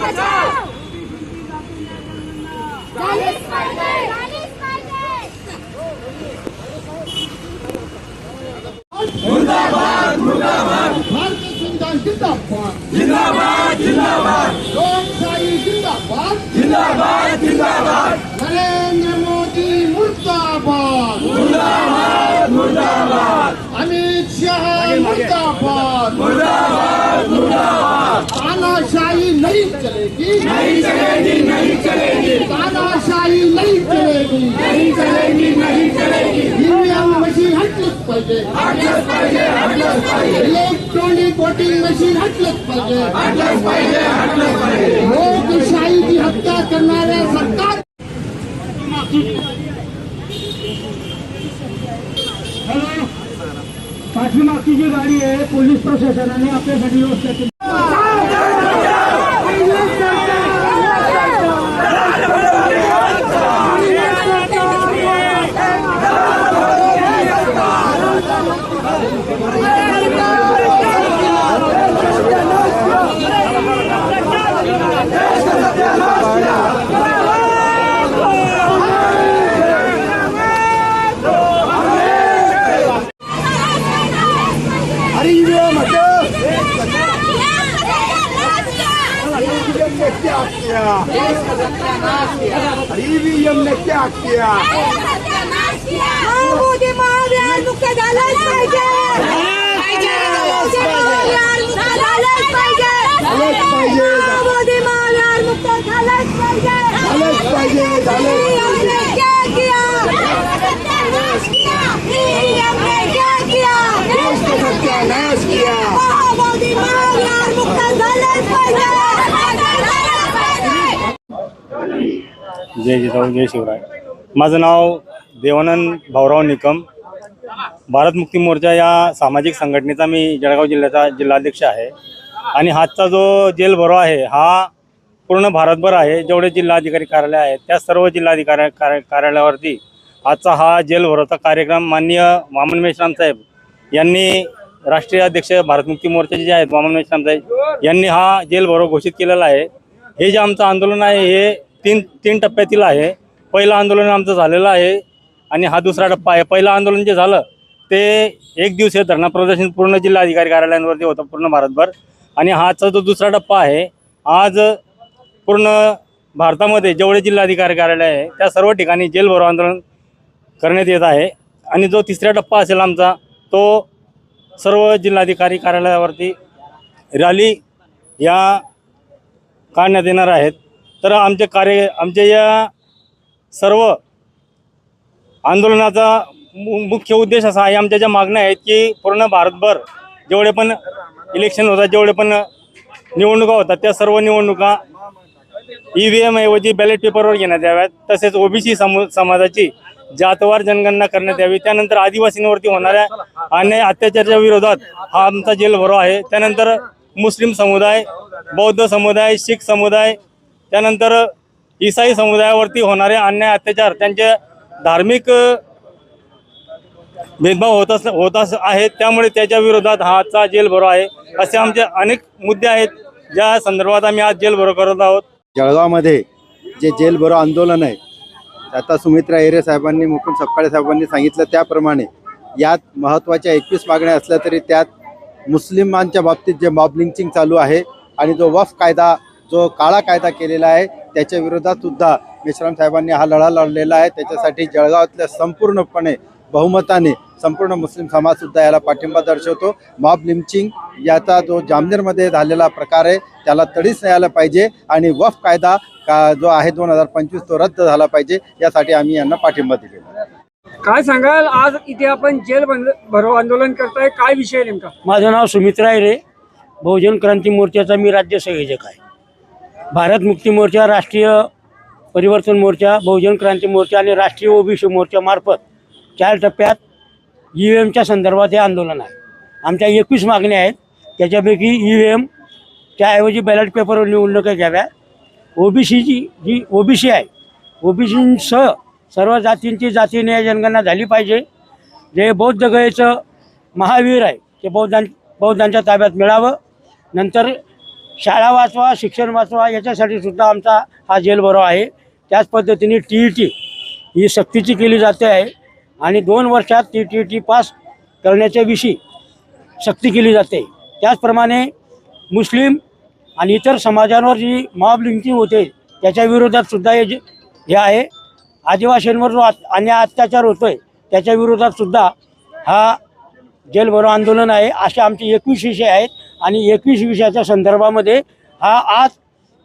बचाव झालीच पाहिजे झालीच पाहिजे भारतीय संविधान जिंदाबाद जिंदाबाद जिंदाबाद लोकशाही जिंदाबाद जिंदाबाद जिंदाबाद नरेंद्र मोदी मुर्दाबाद मुर्दाबाद मुर्दाबाद अमित शाह मुर्दाबाद मुर्दाबाद मुर्दाबाद तानाशाही नहीं चलेगी नहीं चलेगी नहीं चलेगी तानाशाही नहीं चलेगी नहीं चलेगी नहीं चलेगी ईवीएम मशीन हटलंच पाहिजे हटलंच पाहिजे हटलंच पाहिजे इलेक्ट्रॉनिक वोटिंग मशीन हटलंच पाहिजे हटलंच पाहिजे हटलंच पाहिजे लोकशाहीची हत्या करणाऱ्या सरकार पाठीमागची जी गाडी आहे पोलीस प्रशासनाने आपल्यासाठी व्यवस्था केली. ईवीएम ने क्या किया? मोदी झालंच पाहिजे. पाहिजे झालंच पाहिजे. मोदी महाविहार मुक्त झालंच पाहिजे झालंच पाहिजे, झालंच पाहिजे. हमने क्या किया हमने क्या किया देश का सत्यानाश किया मोदी महाविहार मुक्त झालंच पाहिजे जय जिजाऊ जय शिवराय. माझं नाव देवानंद भाऊराव निकम. भारत मुक्ती मोर्चा या सामाजिक संघटनेचा मी जळगाव जिल्ह्याचा जिल्हाध्यक्ष आहे. आणि हातचा जो जेल भरो आहे हा पूर्ण भारतभर आहे. जेवढे जिल्हाधिकारी कार्यालय आहेत त्या सर्व जिल्हाधिकारी कार्य कार्यालयावरती आजचा हा जेल भरोचा कार्यक्रम माननीय वामन मेश्राम साहेब यांनी राष्ट्रीय अध्यक्ष भारत मुक्ती मोर्चाचे जे आहेत वामन मेश्राम साहेब यांनी हा जेल भरो घोषित केलेला आहे. हे जे आमचं आंदोलन आहे हे तीन तीन टप्प्यातील आहे. पहिलं आंदोलन आमचं झालेलं आहे. आणि हा दुसरा टप्पा आहे. पहिलं आंदोलन जे झालं ते एक दिवसीय धरणा प्रदर्शन पूर्ण जिल्हाधिकारी कार्यालयांवरती होतं पूर्ण भारतभर. आणि हाचा जो दुसरा टप्पा आहे आज पूर्ण भारतामध्ये जेवढे जिल्हाधिकारी कार्यालय आहे त्या सर्व ठिकाणी जेल भरो आंदोलन करण्यात येत आहे. आणि जो तिसरा टप्पा असेल आमचा तो सर्व जिल्हाधिकारी कार्यालयावरती रॅली या काढण्यात येणार आहेत. तर आमचे कार्य आमच्या या सर्व आंदोलनाचा मु- मुख्य उद्देश असा आहे आमच्या ज्या मागण्या आहेत की पूर्ण भारतभर जेवढे पण इलेक्शन होतात जेवढे पण निवडणुका होतात त्या सर्व निवडणुका ई व्ही एम ऐवजी बॅलेट पेपरवर घेण्यात याव्यात. तसेच ओबीसी समू समाजाची जातवार जनगणना करण्यात यावी. त्यानंतर आदिवासींवरती होणाऱ्या अन्याय अत्याचाराच्या विरोधात हा आमचा जेल भरो आहे. त्यानंतर मुस्लिम समुदाय बौद्ध समुदाय शीख समुदाय त्यानंतर ईसाई समुदायावरती होणारे अन्याय अत्याचार त्यांचे धार्मिक भेदभाव होत अस होत अस आहेत. त्यामुळे त्याच्या विरोधात हा आजचा जेल भरो आहे. असे आमचे अनेक मुद्दे आहेत. ज्या संदर्भात आम्ही आज जेलभरो करत आहोत. जळगावमध्ये जे जेल भरो आंदोलन आहे आता सुमित्रा एरे साहेबांनी मुकुंद सपकाळे साहेबांनी सांगितलं त्याप्रमाणे यात महत्त्वाच्या एकवीस मागण्या असल्या तरी त्यात मुस्लिमांच्या बाबतीत जे मॉब लिंचिंग चालू आहे आणि जो वफ कायदा जो काळा कायदा केलेला आहे त्याच्या विरोधात सुद्धा मेश्राम साहेबांनी हा लढा लढलेला आहे. त्याच्यासाठी जळगावातल्या संपूर्णपणे बहुमताने संपूर्ण मुस्लिम समाज सुद्धा याला पाठिंबा दर्शवतो. मॉब लिंचिंग याचा जो जामनेरमध्ये झालेला प्रकार आहे त्याला तडीच न्यायला पाहिजे आणि वफ कायदा का जो आहे दोन हजार पंचवीस तो रद्द झाला पाहिजे यासाठी आम्ही यांना पाठिंबा दिलेला काय सांगाल? आज इथे आपण जेल बंद भरो आंदोलन करताय. काय विषय नेमका? माझं नाव सुमित्रा रे बहुजन क्रांती मोर्चाचा मी राज्य संयोजक आहे. भारत मुक्ती मोर्चा राष्ट्रीय परिवर्तन मोर्चा बहुजन क्रांती मोर्चा आणि राष्ट्रीय ओबीसी मोर्चामार्फत चार टप्प्यात ई व्ही एमच्या संदर्भात हे आंदोलन आहे. आमच्या एकवीस मागण्या आहेत. त्याच्यापैकी ई व्ही एम त्याऐवजी बॅलेट पेपरवर निवडणुका घ्याव्या. ओबीसीची जी ओबीसी आहे ओबीसीसह सर्व जातींची जाती न्याय जनगणना झाली पाहिजे. जे बौद्ध गयेचं महावीर आहे ते बौद्धां बौद्धांच्या ताब्यात मिळावं. नंतर शाळा वाचवा शिक्षण वाचवा याच्यासाठी सुद्धा आमचा हा जेलभरो आहे. त्याच पद्धतीने टी ई टी ही सक्तीची केली जाते आहे. आणि दोन वर्षात टी टी टी पास करण्याच्या विषयी सक्ती केली जाते. त्याचप्रमाणे मुस्लिम आणि इतर समाजांवर जी मॉब लिंकिंग होते त्याच्या विरोधात सुद्धा हे जे हे आहे. आदिवासींवर जो आ अन्याय अत्याचार होतो आहे त्याच्या विरोधात सुद्धा हा जेलभरो आंदोलन आहे असे आमचे एकवीस विषय आहेत आणि एकवीस विषयाच्या संदर्भामध्ये हा आज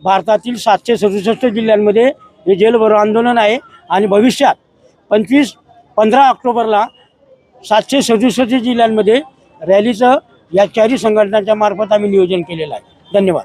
भारतातील सातशे सदुसष्ट जिल्ह्यांमध्ये हे जेलभरो आंदोलन आहे आणि भविष्यात पंचवीस पंधरा ऑक्टोबरला सातशे सदुसष्ट जिल्ह्यांमध्ये रॅलीचं या चारही संघटनांच्या मार्फत आम्ही नियोजन केलेलं आहे. धन्यवाद.